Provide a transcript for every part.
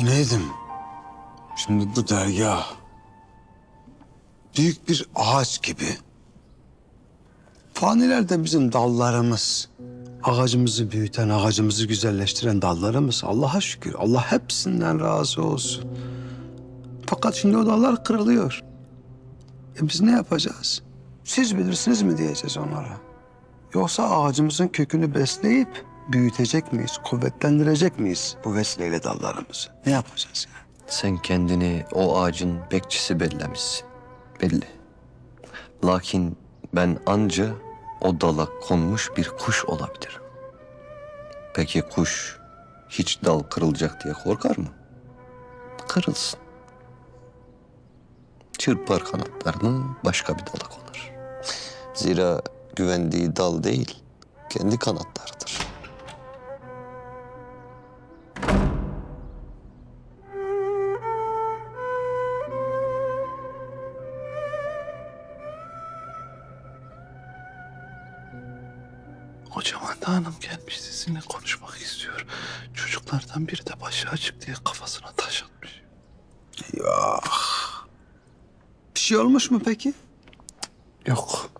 Cüneyt'im, şimdi bu dergah büyük bir ağaç gibi. Fanilerde bizim dallarımız, ağacımızı büyüten, ağacımızı güzelleştiren dallarımız. Allah'a şükür, Allah hepsinden razı olsun. Fakat şimdi o dallar kırılıyor. E biz ne yapacağız? Siz bilirsiniz mi diyeceğiz onlara? Yoksa ağacımızın kökünü besleyip büyütecek miyiz, kuvvetlendirecek miyiz bu vesileyle dallarımızı? Ne yapacağız yani? Sen kendini o ağacın bekçisi bellemişsin. Belli. Lakin ben anca o dala konmuş bir kuş olabilirim. Peki kuş hiç dal kırılacak diye korkar mı? Kırılsın. Çırpar kanatlarını başka bir dala konar. Zira güvendiği dal değil, kendi kanatlarıdır. Hanım gelmiş sizinle konuşmak istiyor. Çocuklardan biri de başı açık diye kafasına taş atmış. Bir şey olmuş mu peki? Yok.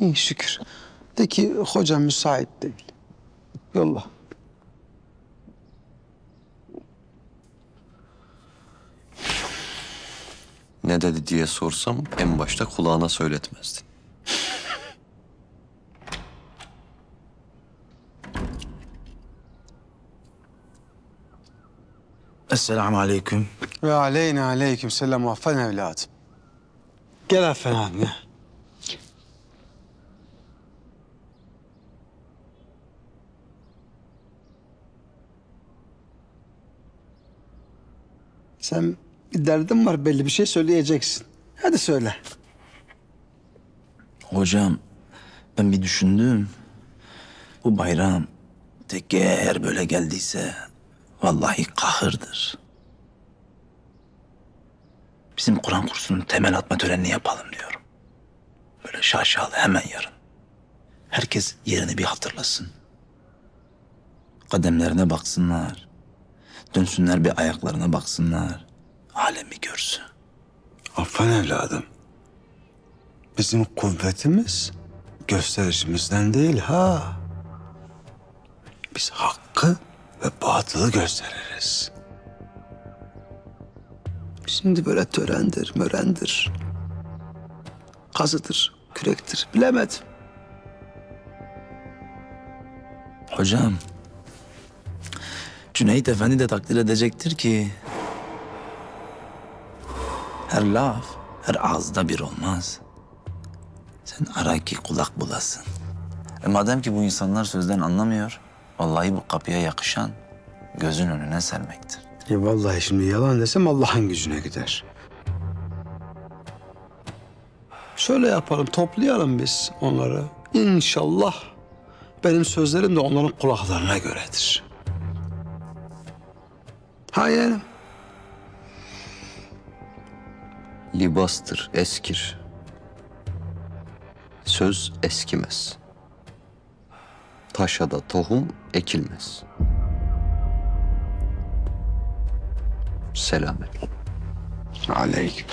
İyi şükür. De ki hocam müsait değil. Yolla. Ne dedi diye sorsam en başta kulağına söyletmezdin. Esselamu aleyküm. Ve aleyna aleyküm selam affen evladım. Gel affen gel. Sen bir derdin var belli bir şey söyleyeceksin. Hadi söyle. Hocam ben bir düşündüm. Bu bayram tekke eğer böyle geldiyse vallahi kahırdır. Bizim Kur'an kursunun temel atma törenini yapalım diyorum. Böyle şaşalı hemen yarın. Herkes yerini bir hatırlasın. Kademlerine baksınlar. Dönsünler bir ayaklarına baksınlar. Alem bir görsün. Affen evladım. Bizim kuvvetimiz gösterişimizden değil ha. Biz hakkı ve batılı gösteririz. Şimdi böyle törendir, mörendir. Kazıdır, kürektir. Bilemedim. Hocam, Cüneyt Efendi de takdir edecektir ki... ...her laf, her ağızda bir olmaz. Sen ara ki kulak bulasın. E madem ki bu insanlar sözden anlamıyor... ...vallahi bu kapıya yakışan gözün önüne sermektir. E vallahi şimdi yalan desem Allah'ın gücüne gider. Şöyle yapalım, toplayalım biz onları. İnşallah benim sözlerim de onların kulaklarına göredir. Ha yeğenim. Libastır, eskir. Söz eskimez. Taşa da tohum ekilmez. Selamet. Aleyküm.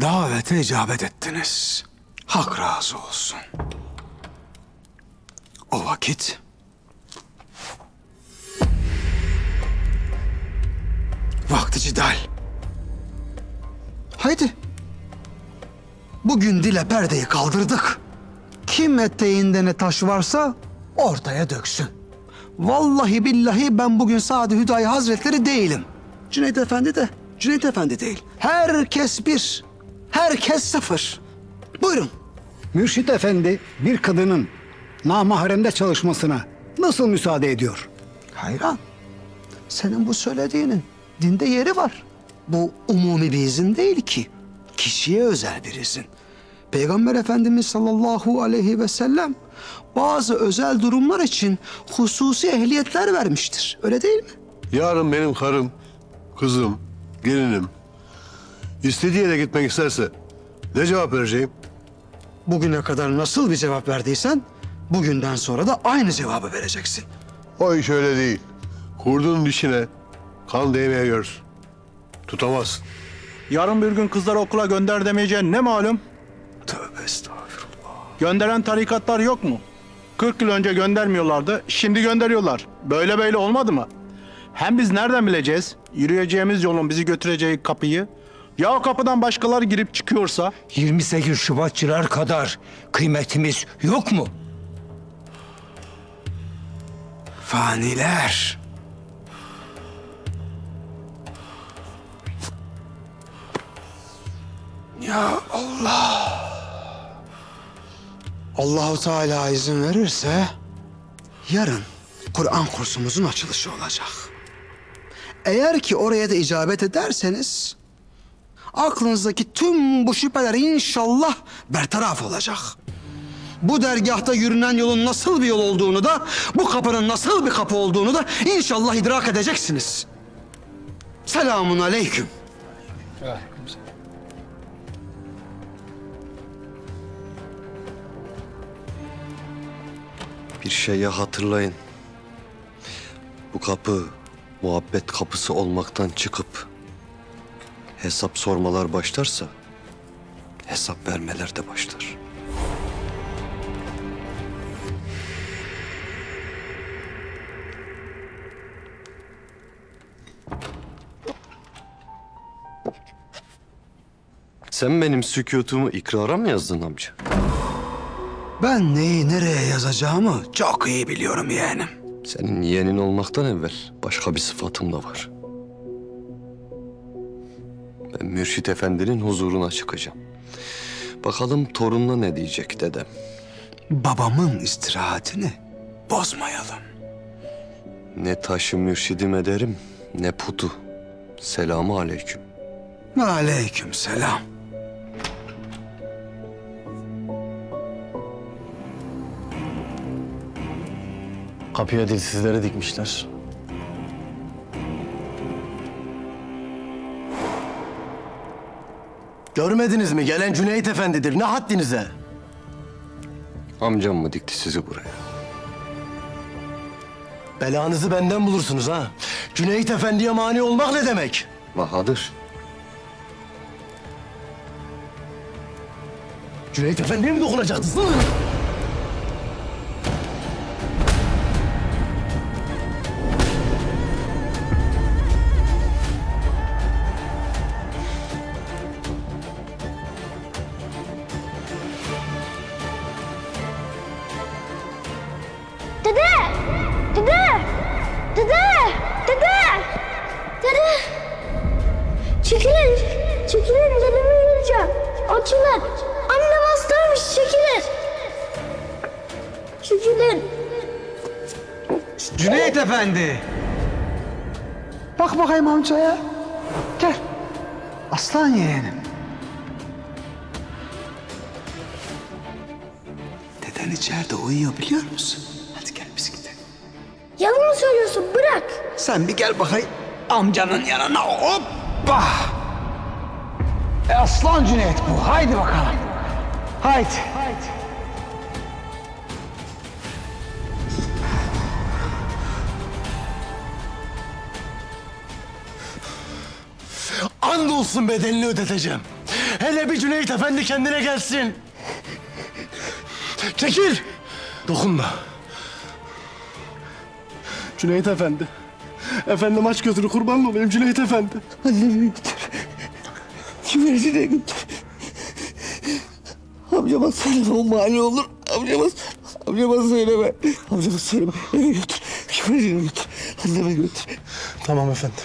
Davete icabet ettiniz. Hak razı olsun. O vakit vakti cidal. Haydi. Bugün dile perdeyi kaldırdık. Kim eteğinde ne taş varsa ortaya döksün. Vallahi billahi ben bugün Sadi Hüdayi Hazretleri değilim. Cüneyt Efendi de Cüneyt Efendi değil. Herkes bir. Herkes sıfır. Buyurun. Mürşit Efendi bir kadının namahremde çalışmasına nasıl müsaade ediyor? Hayran. Senin bu söylediğinin dinde yeri var. Bu umumi bir izin değil ki. Kişiye özel bir izin. Peygamber Efendimiz sallallahu aleyhi ve sellem bazı özel durumlar için hususi ehliyetler vermiştir. Öyle değil mi? Yarın benim karım, kızım, gelinim istediği yere gitmek isterse ne cevap vereceğim? Bugüne kadar nasıl bir cevap verdiysen bugünden sonra da aynı cevabı vereceksin. O iş öyle değil. Kurdun dişine kan değmeye görsün. Tutamazsın. Yarın bir gün kızları okula gönder demeyeceğin ne malum? Tövbe estağfurullah. Gönderen tarikatlar yok mu? 40 yıl önce göndermiyorlardı, şimdi gönderiyorlar. Böyle böyle olmadı mı? Hem biz nereden bileceğiz? Yürüyeceğimiz yolun bizi götüreceği kapıyı. Ya o kapıdan başkaları girip çıkıyorsa? 28 Şubatçılar kadar kıymetimiz yok mu? Faniler. Ya Allah. Allahu Teala izin verirse yarın Kur'an kursumuzun açılışı olacak. Eğer ki oraya da icabet ederseniz aklınızdaki tüm bu şüpheler inşallah bertaraf olacak. Bu dergahta yürünen yolun nasıl bir yol olduğunu da, bu kapının nasıl bir kapı olduğunu da inşallah idrak edeceksiniz. Selamun aleyküm. Bir şeyi hatırlayın. Bu kapı muhabbet kapısı olmaktan çıkıp hesap sormalar başlarsa hesap vermeler de başlar. Sen benim sükutumu ikrara mı yazdın amca? Ben neyi nereye yazacağımı çok iyi biliyorum yeğenim. Senin yeğenin olmaktan evvel başka bir sıfatım da var. Ben Mürşit Efendi'nin huzuruna çıkacağım. Bakalım torununa ne diyecek dedem. Babamın istirahatini bozmayalım. Ne taşı mürşidim ederim ne putu. Selamu aleyküm. Aleyküm selam. Kapıya dilsizleri dikmişler. Görmediniz mi? Gelen Cüneyt Efendi'dir. Ne haddinize? Amcam mı dikti sizi buraya? Belanızı benden bulursunuz ha. Cüneyt Efendi'ye mani olmak ne demek? Bahadır. Cüneyt Efendi'ye mi dokunacaksınız? Efendi. Bak bakayım amcaya. Gel. Aslan yeğenim. Deden içeride uyuyor biliyor musun? Hadi gel biz gidelim. Yalan mı söylüyorsun? Bırak! Sen bir gel bakayım amcanın yanına. Hoppa. E, aslan Cüneyt bu. Haydi bakalım. Haydi. Andolsun bedelini ödeteceğim. Hele bir Cüneyt Efendi kendine gelsin. Çekil! Dokunma. Cüneyt Efendi. Efendim aç gözünü kurban olayım Cüneyt Efendi. Annemi götür. Kümerini götür. Amcama söyleme o mani olur. Amcama, amcama söyleme. Amcama söyleme. Eve götür. Kümerini götür. Anneme götür. Tamam efendim.